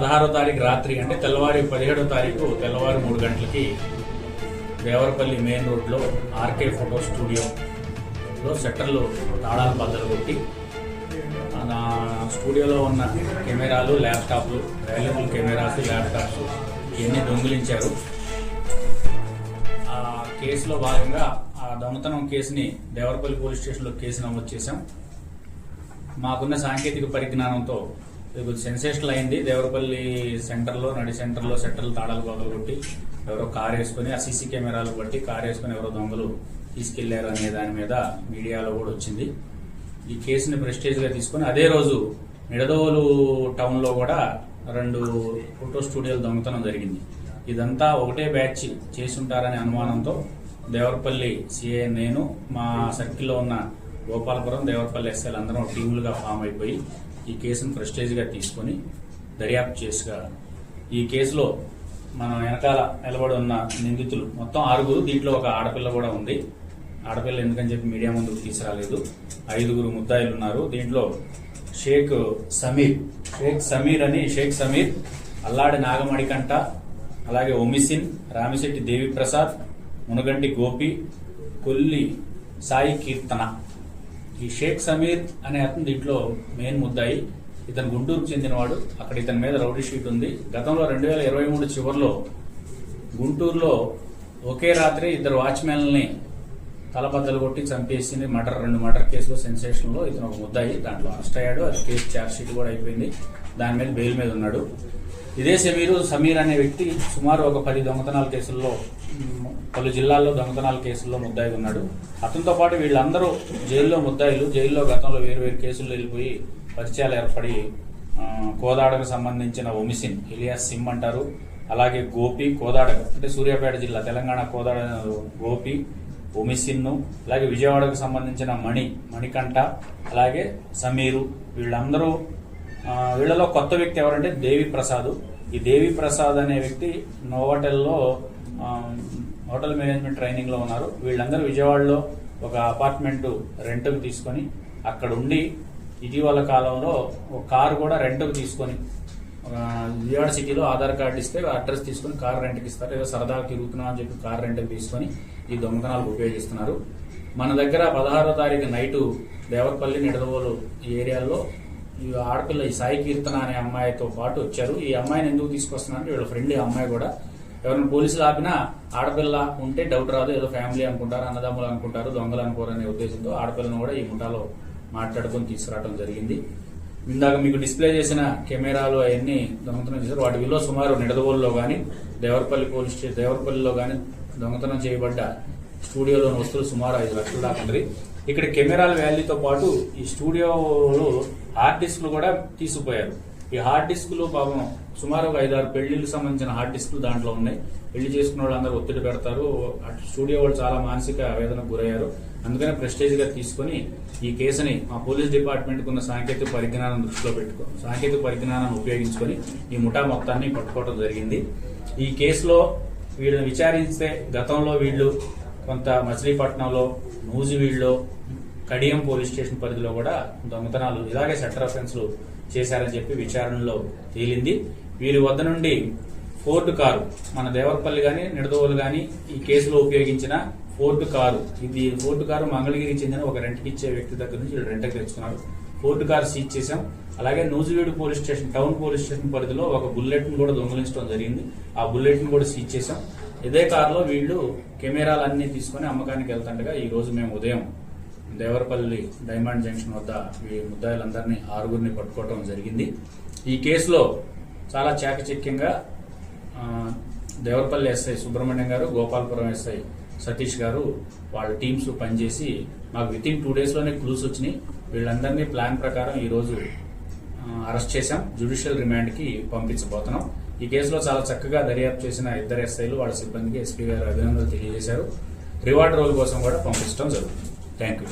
పదహారో తారీఖు రాత్రి అంటే తెల్లవారి పదిహేడో తారీఖు తెల్లవారు మూడు గంటలకి దేవరపల్లి మెయిన్ రోడ్లో ఆర్కే ఫోటో స్టూడియోలో షట్టర్లు తాళాలు బద్దలు కొట్టి ఆ, నా స్టూడియోలో ఉన్న కెమెరాలు ల్యాప్టాప్లు అవైలబుల్ కెమెరాస్ ల్యాప్టాప్స్ ఇవన్నీ దొంగిలించారు. ఆ కేసులో భాగంగా ఆ దొంగతనం కేసుని దేవరపల్లి పోలీస్ స్టేషన్లో కేసు నమోదు చేశాం. మాకున్న సాంకేతిక పరిజ్ఞానంతో ఇది సెన్సేషనల్ అయింది. దేవరపల్లి సెంటర్లో నడి సెంటర్లో సెంటర్లు తాళాలు బదులు కొట్టి ఎవరో కారు వేసుకుని ఆ సీసీ కెమెరాలు బట్టి కారు వేసుకుని ఎవరో దొంగలు తీసుకెళ్ళారు అనే దాని మీద మీడియాలో కూడా వచ్చింది. ఈ కేసుని ప్రెస్టేజ్గా తీసుకొని అదే రోజు నిడదోలు టౌన్లో కూడా రెండు ఫోటో స్టూడియోలు దొంగతనం జరిగింది. ఇదంతా ఒకటే బ్యాచ్ చేసుంటారనే అనుమానంతో దేవరపల్లి సిఐ నేను మా సర్కిల్లో ఉన్న గోపాలపురం దేవరపల్లి ఎస్ఎల్ అందరం టీములుగా ఫామ్ అయిపోయి ఈ కేసును ప్రెస్టేజ్గా తీసుకొని దర్యాప్తు చేసుగా ఈ కేసులో మనం వెనకాల నిలబడి ఉన్న నిందితులు మొత్తం ఆరుగురు దీంట్లో ఒక ఆడపిల్ల కూడా ఉంది. ఆడపిల్ల ఎందుకని చెప్పి మీడియా ముందుకు తీసుకురాలేదు. ఐదుగురు ముద్దాయిలు ఉన్నారు. దీంట్లో షేక్ సమీర్ షేక్ సమీర్ అని షేక్ సమీర్ అల్లాడి నాగమణికంట అలాగే ఒమిసిన్ రామిశెట్టి దేవిప్రసాద్ మునగంటి గోపి కొల్లి సాయి కీర్తన. ఈ షేక్ సమీర్ అనే అతను దీంట్లో మెయిన్ ముద్దాయి. ఇతను గుంటూరుకు చెందినవాడు. అక్కడ ఇతని మీద రౌడీ షీట్ ఉంది. గతంలో రెండు వేల ఇరవై మూడు చివరిలో గుంటూరులో ఒకే రాత్రి ఇద్దరు వాచ్మెన్లని తలబద్దలు కొట్టి చంపేసింది. మర్డర్ రెండు మర్డర్ కేసులో సెన్సేషన్లో ఇతను ఒక ముద్దాయి. దాంట్లో అరెస్ట్ అయ్యాడు. అది కేసు ఛార్జ్ షీట్ కూడా అయిపోయింది. దాని మీద బెయిల్ మీద ఉన్నాడు. ఇదే సమీరు సమీర్ అనే వ్యక్తి సుమారు ఒక పది దొంగతనాల కేసుల్లో పలు జిల్లాల్లో దొంగతనాల కేసుల్లో ముద్దాయి ఉన్నాడు. అతనితో పాటు వీళ్ళందరూ జైల్లో ముద్దాయిలు జైల్లో గతంలో వేరు వేరు కేసుల్లో వెళ్ళిపోయి పరిచయాలు ఏర్పడి కోదాడకు సంబంధించిన ఒమిసిన్ ఇలియాస్ సిమ్ అంటారు. అలాగే గోపి కోదాడ అంటే సూర్యాపేట జిల్లా తెలంగాణ కోదాడ గోపి ఒమిసిన్ను అలాగే విజయవాడకు సంబంధించిన మణి మణికంఠ అలాగే సమీరు వీళ్ళందరూ వీళ్ళలో కొత్త వ్యక్తి ఎవరంటే దేవి ప్రసాద్. ఈ దేవి ప్రసాద్ అనే వ్యక్తి నోవాటెల్లో హోటల్ మేనేజ్మెంట్ ట్రైనింగ్లో ఉన్నారు. వీళ్ళందరూ విజయవాడలో ఒక అపార్ట్మెంట్ రెంట్కు తీసుకొని అక్కడ ఉండి ఇటీవల కాలంలో ఒక కారు కూడా రెంట్కు తీసుకొని విజయవాడ సిటీలో ఆధార్ కార్డు ఇస్తే అడ్రస్ తీసుకొని కార్ రెంట్కి ఇస్తారు. ఏదో సరదాగా తిరుగుతున్నాం అని చెప్పి కార్ రెంట్కి తీసుకొని ఈ దొంగతనాలకు ఉపయోగిస్తున్నారు. మన దగ్గర పదహారో తారీఖు నైటు దేవరపల్లి నిడదవోలు ఈ ఏరియాలో ఈ ఆడపిల్ల ఈ సాయి కీర్తన అనే అమ్మాయితో పాటు వచ్చారు. ఈ అమ్మాయిని ఎందుకు తీసుకొస్తున్నారంటే వీళ్ళ ఫ్రెండ్ అమ్మాయి కూడా ఎవరైనా పోలీసులు ఆపినా ఆడపిల్ల ఉంటే డౌట్ రాదు ఏదో ఫ్యామిలీ అనుకుంటారు అన్నదమ్ములు అనుకుంటారు దొంగలు అనుకోరు అనే ఉద్దేశంతో ఆడపిల్లను కూడా ఈ ముఠాలో మాట్లాడుకొని తీసుకురావడం జరిగింది. ఇందాక మీకు డిస్ప్లే చేసిన కెమెరాలు అవన్నీ దొంగతనం చేశారు. వాటి విలువ సుమారు నిడదవోలులో కానీ దేవరపల్లి పోలీస్ స్టేషన్ దేవరపల్లిలో కానీ దొంగతనం చేయబడ్డ స్టూడియోలోని వస్తువులు సుమారు ఐదు లక్షల దాకా ఉంది ఇక్కడ కెమెరాల వ్యాల్యూతో పాటు ఈ స్టూడియోలో హార్డ్ డిస్క్లు కూడా తీసుకుపోయారు. ఈ హార్డ్ డిస్క్లు పాపం సుమారు ఒక ఐదారు పెళ్ళిళ్ళకి సంబంధించిన హార్డ్ డిస్క్లు దాంట్లో ఉన్నాయి. పెళ్ళి చేసుకున్న వాళ్ళందరూ ఒత్తిడి పెడతారు. అటు స్టూడియో వాళ్ళు చాలా మానసిక వేదనకు గురయ్యారు. అందుకనే ప్రెస్టేజ్గా తీసుకొని ఈ కేసుని మా పోలీస్ డిపార్ట్మెంట్కు ఉన్న సాంకేతిక పరిజ్ఞానం దృష్టిలో పెట్టుకో సాంకేతిక పరిజ్ఞానాన్ని ఉపయోగించుకొని ఈ ముఠా మొత్తాన్ని పట్టుకోవడం జరిగింది. ఈ కేసులో వీళ్ళని విచారిస్తే గతంలో వీళ్ళు కొంత మచిలీపట్నంలో నూజివీడ్లో కడియం పోలీస్ స్టేషన్ పరిధిలో కూడా దొంగతనాలు ఇలాగే సెటర్ అఫెన్స్లు చేశారని చెప్పి విచారణలో తేలింది. వీరి వద్ద నుండి ఫోర్డ్ కారు మన దేవరపల్లి కానీ నిడదవోలు కానీ ఈ కేసులో ఉపయోగించిన ఫోర్డ్ కారు ఇది ఫోర్డ్ కారు మంగళగిరికి చెందిన ఒక రెంట్కి ఇచ్చే వ్యక్తి దగ్గర నుంచి వీళ్ళు రెంట్కి తెచ్చుకున్నారు. ఫోర్డ్ కారు సీజ్ చేశాం. అలాగే Nuzvid police station town police station పరిధిలో ఒక బుల్లెట్ను కూడా దొంగిలించడం జరిగింది. ఆ బుల్లెట్ను కూడా సీజ్ చేశాం. ఇదే కారులో వీళ్ళు కెమెరాలన్నీ తీసుకొని అమ్మకానికి వెళ్తుండగా ఈ రోజు మేము ఉదయం దేవరపల్లి డైమండ్ జంక్షన్ వద్ద ఈ ముద్దాయిలందరినీ ఆరుగురిని పట్టుకోవడం జరిగింది. ఈ కేసులో చాలా చాకచక్యంగా దేవరపల్లి ఎస్ఐ సుబ్రహ్మణ్యం గారు గోపాలపురం ఎస్ఐ సతీష్ గారు వాళ్ళ టీమ్స్ పనిచేసి మాకు విత్ ఇన్ టూ డేస్లోనే క్లూస్ వచ్చినాయి. వీళ్ళందరినీ ప్లాన్ ప్రకారం ఈరోజు అరెస్ట్ చేశాం. జ్యుడిషియల్ రిమాండ్కి పంపించబోతున్నాం. ఈ కేసులో చాలా చక్కగా దర్యాప్తు చేసిన ఇద్దరు ఎస్ఐలు వాళ్ళ సిబ్బందికి ఎస్పీ గారు అభినందనలు తెలియజేశారు. రివార్డ్ రోల్ కోసం కూడా పంపించడం జరుగుతుంది. Thank you